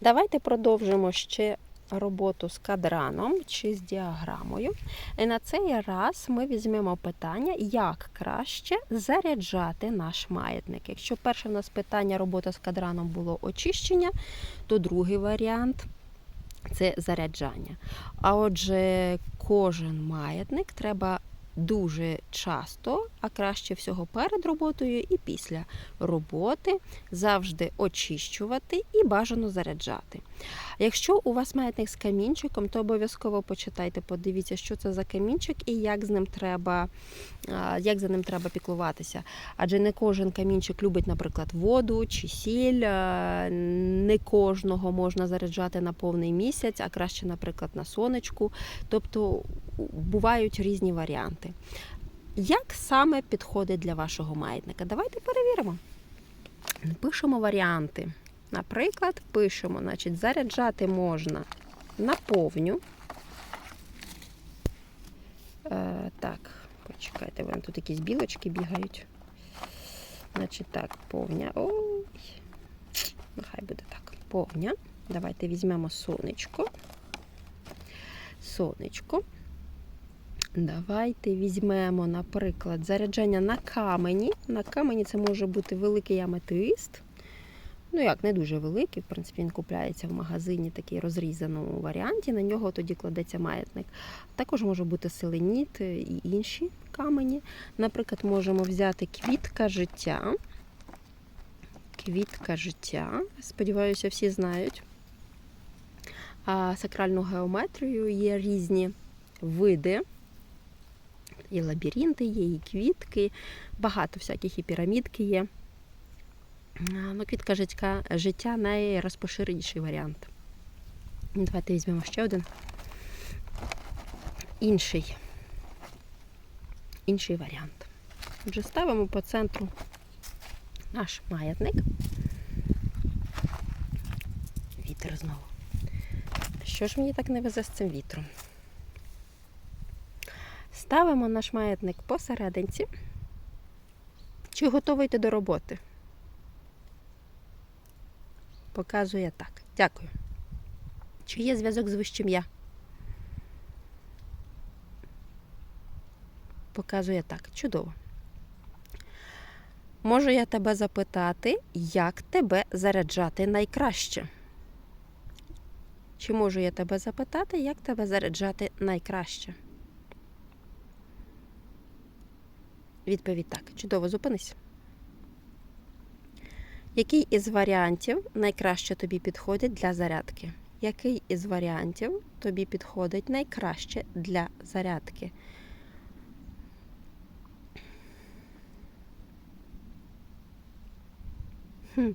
Давайте продовжимо ще роботу з кадраном чи з діаграмою. І на цей раз ми візьмемо питання, як краще заряджати наш маятник. Якщо перше в нас питання робота з кадраном було очищення, то другий варіант це заряджання. А отже, кожен маятник треба дуже часто, а краще всього перед роботою і після роботи завжди очищувати і бажано заряджати. Якщо у вас маятник з камінчиком, то обов'язково почитайте, подивіться, що це за камінчик і як з ним треба, як за ним треба піклуватися. Адже не кожен камінчик любить, наприклад, воду чи сіль. Не кожного можна заряджати на повний місяць, а краще, наприклад, на сонечку. Тобто бувають різні варіанти. Як саме підходить для вашого маятника? Давайте перевіримо. Пишемо варіанти. Наприклад, пишемо, значить, заряджати можна на повню. Е, так, почекайте, вони тут якісь білочки бігають. Значить, так, повня. Ой. Нехай буде так. Повня. Давайте візьмемо сонечко. Сонечко. Давайте візьмемо, наприклад, заряджання на камені. На камені це може бути великий аметист. Ну, як, не дуже великий, в принципі, він купляється в магазині такий розрізаному варіанті. На нього тоді кладеться маятник. Також може бути селеніт і інші камені. Наприклад, можемо взяти квітка життя. Квітка життя. Сподіваюся, всі знають. А сакральну геометрію є різні види. І лабіринти є, і квітки, багато всяких і пірамідки є. Ну, квітка життя, життя найрозпоширеніший варіант. Давайте візьмемо ще один. Інший. Інший варіант. Отже, ставимо по центру наш маятник. Вітер знову. Що ж мені так не везе з цим вітром? Ставимо наш маятник посерединці. Чи готовий ти до роботи? Показує так. Дякую. Чи є зв'язок з вищим я? Показує так. Чудово. Можу я тебе запитати, як тебе заряджати найкраще? Чи можу я тебе запитати, як тебе заряджати найкраще? Відповідь так. Чудово, зупинись. Який із варіантів найкраще тобі підходить для зарядки? Який із варіантів тобі підходить найкраще для зарядки? Хм.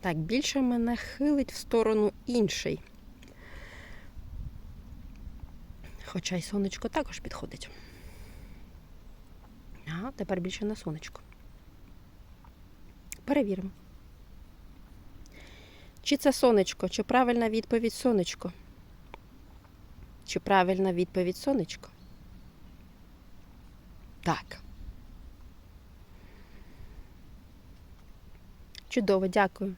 Так, більше мене хилить в сторону інший. Хоча й сонечко також підходить. Ага, тепер більше на сонечко. Перевіримо. Чи це сонечко, чи правильна відповідь сонечко? Чи правильна відповідь сонечко? Так. Чудово, дякую.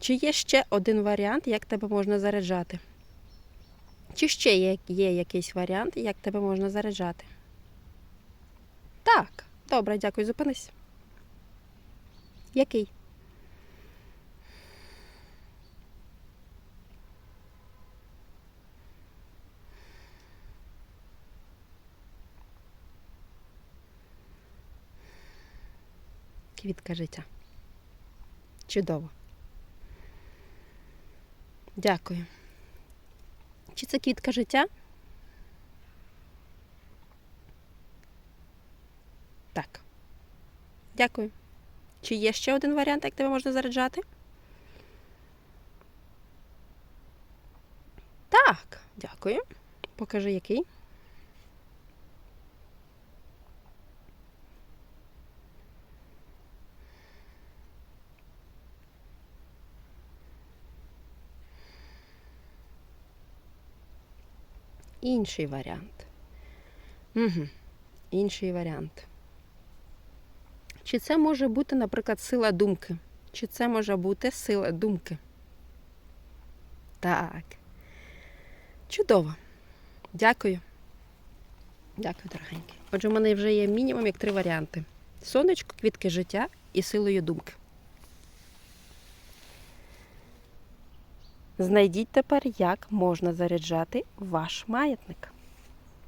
Чи є ще один варіант, як тебе можна заряджати? Чи ще є, є якийсь варіант, як тебе можна заряджати? Так, добре, дякую, зупинись. Який? Квітка життя. Чудово. Дякую. Чи це квітка життя? Так. Дякую. Чи є ще один варіант, як тебе можна заряджати? Так, дякую. Покажи який. Інший варіант. Угу. Інший варіант. Чи це може бути, наприклад, сила думки? Чи це може бути сила думки? Так. Чудово. Дякую. Дякую, дорогенькі. Отже, в мене вже є мінімум як три варіанти: сонечко, квітки життя і силою думки. Знайдіть тепер, як можна заряджати ваш маятник.